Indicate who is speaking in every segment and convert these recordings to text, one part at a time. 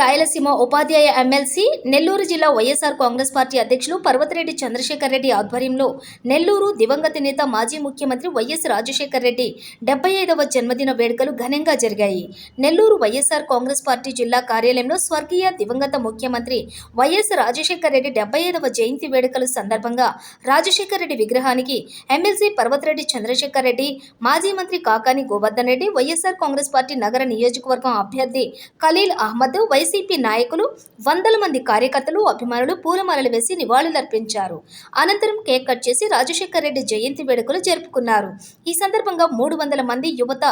Speaker 1: రాయలసీమ ఉపాధ్యాయ MLC Nellore జిల్లా YSR Congress party అధ్యక్షులు పర్వతిరెడ్డి చంద్రశేఖర్ రెడ్డి ఆధ్వర్యంలో నెల్లూరు దివంగత నేత మాజీ ముఖ్యమంత్రి వైఎస్ రాజశేఖర్ రెడ్డి డెబ్బై ఐదవ జన్మదిన వేడుకలు ఘనంగా జరిగాయి. నెల్లూరు వైఎస్ఆర్ కాంగ్రెస్ పార్టీ జిల్లా కార్యాలయంలో స్వర్గీయ దివంగత ముఖ్యమంత్రి వైఎస్ రాజశేఖర్ రెడ్డి డెబ్బై ఐదవ జయంతి వేడుకలు సందర్భంగా రాజశేఖర్ రెడ్డి విగ్రహానికి ఎమ్మెల్సీ పర్వతిరెడ్డి చంద్రశేఖర్ రెడ్డి మాజీ మంత్రి Kakani Govardhan Reddy YSR Congress party నగర నియోజకవర్గం అభ్యర్థి ఖలీల్ అహ్మద్ వైఎస్ వైసీపీ నాయకులు వందల మంది కార్యకర్తలు అభిమానులు పూలమాలలు వేసి నివాళులర్పించారు. అనంతరం కేక్ కట్ చేసి రాజశేఖర్ రెడ్డి జయంతి వేడుకలు జరుపుకున్నారు. ఈ సందర్భంగా మూడు వందల మంది యువత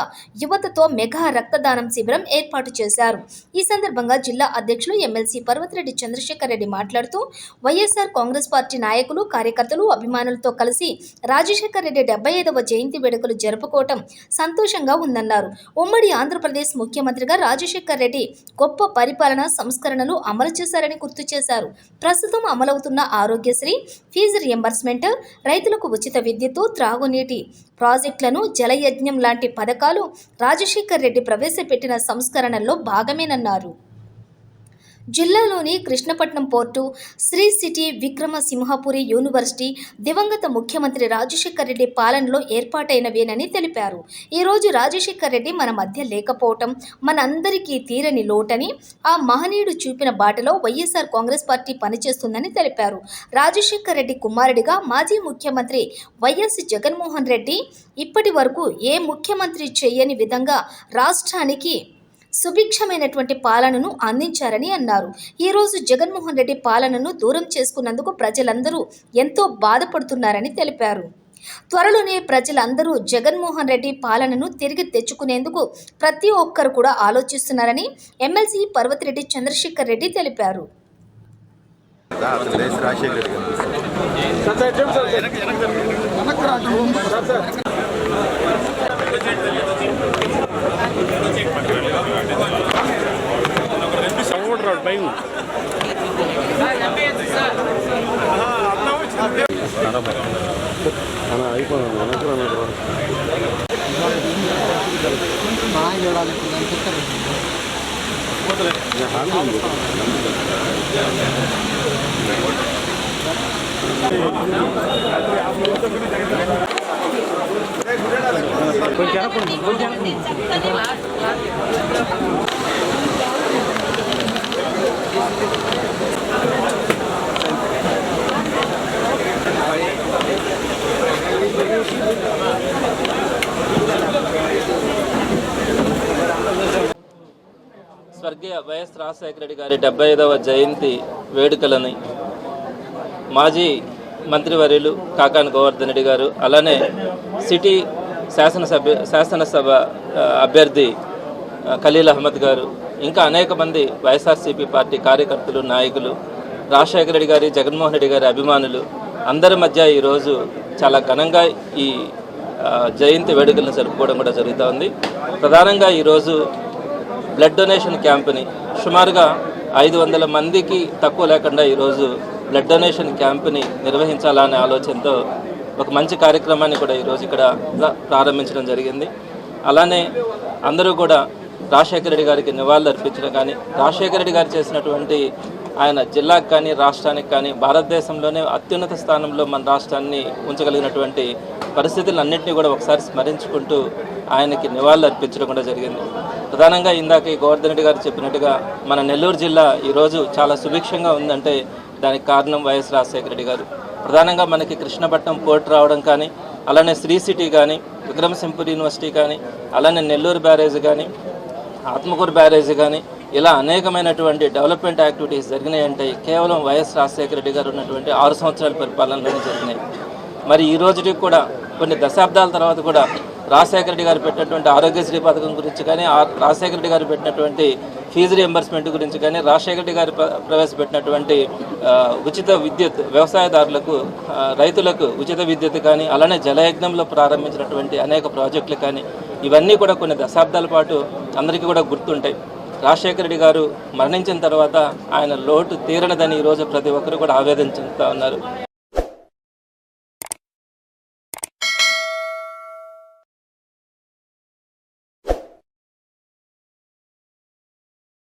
Speaker 1: యువతతో మెగా రక్తదానం శిబిరం ఏర్పాటు చేశారు. ఈ సందర్భంగా జిల్లా అధ్యక్షులు ఎమ్మెల్సీ పర్వతిరెడ్డి చంద్రశేఖర్ రెడ్డి మాట్లాడుతూ వైఎస్ఆర్ కాంగ్రెస్ పార్టీ నాయకులు కార్యకర్తలు అభిమానులతో కలిసి రాజశేఖర్ రెడ్డి డెబ్బై ఐదవ జయంతి వేడుకలు జరుపుకోవటం సంతోషంగా ఉందన్నారు. ఉమ్మడి ఆంధ్రప్రదేశ్ ముఖ్యమంత్రిగా రాజశేఖర్ రెడ్డి గొప్ప పరిపాలన సంస్కరణలు అమలు చేశారని గుర్తు చేశారు. ప్రస్తుతం అమలవుతున్న ఆరోగ్యశ్రీ ఫీజు రియంబర్స్మెంట్ రైతులకు ఉచిత విద్యుత్తు త్రాగునీటి ప్రాజెక్టులను జలయజ్ఞం లాంటి పథకాలు రాజశేఖర్ రెడ్డి ప్రవేశపెట్టిన సంస్కరణల్లో భాగమేనన్నారు. జిల్లాలోని Krishnapatnam port Sri city Vikramasimhapuri university దివంగత ముఖ్యమంత్రి రాజశేఖర్ రెడ్డి పాలనలో ఏర్పాటైనవేనని తెలిపారు. ఈరోజు రాజశేఖర్ రెడ్డి మన మధ్య లేకపోవటం మనందరికీ తీరని లోటని ఆ మహనీయుడు చూపిన బాటలో వైఎస్ఆర్ కాంగ్రెస్ పార్టీ పనిచేస్తుందని తెలిపారు. రాజశేఖర్ రెడ్డి కుమారుడిగా మాజీ ముఖ్యమంత్రి వైఎస్ జగన్మోహన్ రెడ్డి ఇప్పటి వరకు ఏ ముఖ్యమంత్రి చేయని విధంగా రాష్ట్రానికి సుభిక్షమైనటువంటి పాలనను అందించారని అన్నారు. ఈరోజు జగన్మోహన్ రెడ్డి పాలనను దూరం చేసుకున్నందుకు ప్రజలందరూ ఎంతో బాధపడుతున్నారని తెలిపారు. త్వరలోనే ప్రజలందరూ జగన్మోహన్ రెడ్డి పాలనను తిరిగి తెచ్చుకునేందుకు ప్రతి ఒక్కరు కూడా ఆలోచిస్తున్నారని ఎమ్మెల్సీ పర్వతిరెడ్డి చంద్రశేఖర్ రెడ్డి తెలిపారు.
Speaker 2: అసలు లేచి రాజశేఖర్ రెడ్డి గారు.
Speaker 3: సపోర్ట్ పైన అన్న అయిపోయింది వెనక్కి
Speaker 4: స్వర్గీయ వైఎస్ రాజశేఖర రెడ్డి గారి డెబ్బై ఐదవ జయంతి వేడుకలని మాజీ మంత్రివర్యులు కాకాని గోవర్ధన్ రెడ్డి గారు అలానే సిటీ శాసనసభ్య శాసనసభ అభ్యర్థి ఖలీల్ అహ్మద్ గారు ఇంకా అనేక మంది వైఎస్ఆర్సీపీ పార్టీ కార్యకర్తలు నాయకులు రాజశేఖర రెడ్డి గారి జగన్మోహన్ రెడ్డి గారి అభిమానులు అందరి మధ్య ఈరోజు చాలా ఘనంగా ఈ జయంతి వేడుకలను జరుపుకోవడం కూడా జరుగుతూ ఉంది. ప్రధానంగా ఈరోజు బ్లడ్ డొనేషన్ క్యాంప్ని సుమారుగా ఐదు వందల మందికి తక్కువ లేకుండా ఈరోజు బ్లడ్ డొనేషన్ క్యాంప్ని నిర్వహించాలనే ఆలోచనతో ఒక మంచి కార్యక్రమాన్ని కూడా ఈరోజు ఇక్కడ ప్రారంభించడం జరిగింది. అలానే అందరూ కూడా రాజశేఖర రెడ్డి గారికి నివాళులు అర్పించడం కానీ రాజశేఖర రెడ్డి గారు చేసినటువంటి ఆయన జిల్లాకు కానీ రాష్ట్రానికి కానీ భారతదేశంలోనే అత్యున్నత స్థానంలో మన రాష్ట్రాన్ని ఉంచగలిగినటువంటి పరిస్థితులన్నింటినీ కూడా ఒకసారి స్మరించుకుంటూ ఆయనకి నివాళులు అర్పించడం కూడా జరిగింది. ప్రధానంగా ఇందాక ఈ గోవర్ధన్ రెడ్డి గారు చెప్పినట్టుగా మన నెల్లూరు జిల్లా ఈరోజు చాలా సుభిక్షంగా ఉందంటే దానికి కారణం వైఎస్ రాజశేఖర రెడ్డి గారు. ప్రధానంగా మనకి కృష్ణపట్నం పోర్ట్ రావడం కానీ అలానే శ్రీ సిటీ కానీ విక్రమసింహపురి యూనివర్సిటీ కానీ అలానే నెల్లూరు బ్యారేజ్ కానీ ఆత్మకూరు బ్యారేజ్ కానీ ఇలా అనేకమైనటువంటి డెవలప్మెంట్ యాక్టివిటీస్ జరిగినాయంటే కేవలం వైఎస్ రాజశేఖర రెడ్డి గారు ఉన్నటువంటి ఆరు సంవత్సరాల పరిపాలనలోనే జరిగినాయి. మరి ఈ రోజుకి కూడా కొన్ని దశాబ్దాల తర్వాత కూడా రాజశేఖర రెడ్డి గారు పెట్టినటువంటి ఆరోగ్యశ్రీ పథకం గురించి కానీ రాజశేఖర రెడ్డి గారు పెట్టినటువంటి ఫీజు రియంబర్స్మెంట్ గురించి కానీ రాజశేఖర రెడ్డి గారు ప్రవేశపెట్టినటువంటి ఉచిత విద్యుత్ వ్యవసాయదారులకు రైతులకు ఉచిత విద్యుత్ కానీ అలానే జలయజ్ఞంలో ప్రారంభించినటువంటి అనేక ప్రాజెక్టులు కానీ ఇవన్నీ కూడా కొన్ని దశాబ్దాల పాటు అందరికీ కూడా గుర్తుంటాయి. రాజశేఖర రెడ్డి గారు మరణించిన తర్వాత ఆయన లోటు తీరనదని ఈరోజు ప్రతి ఒక్కరు కూడా ఆవేదన చెందుతూ ఉన్నారు.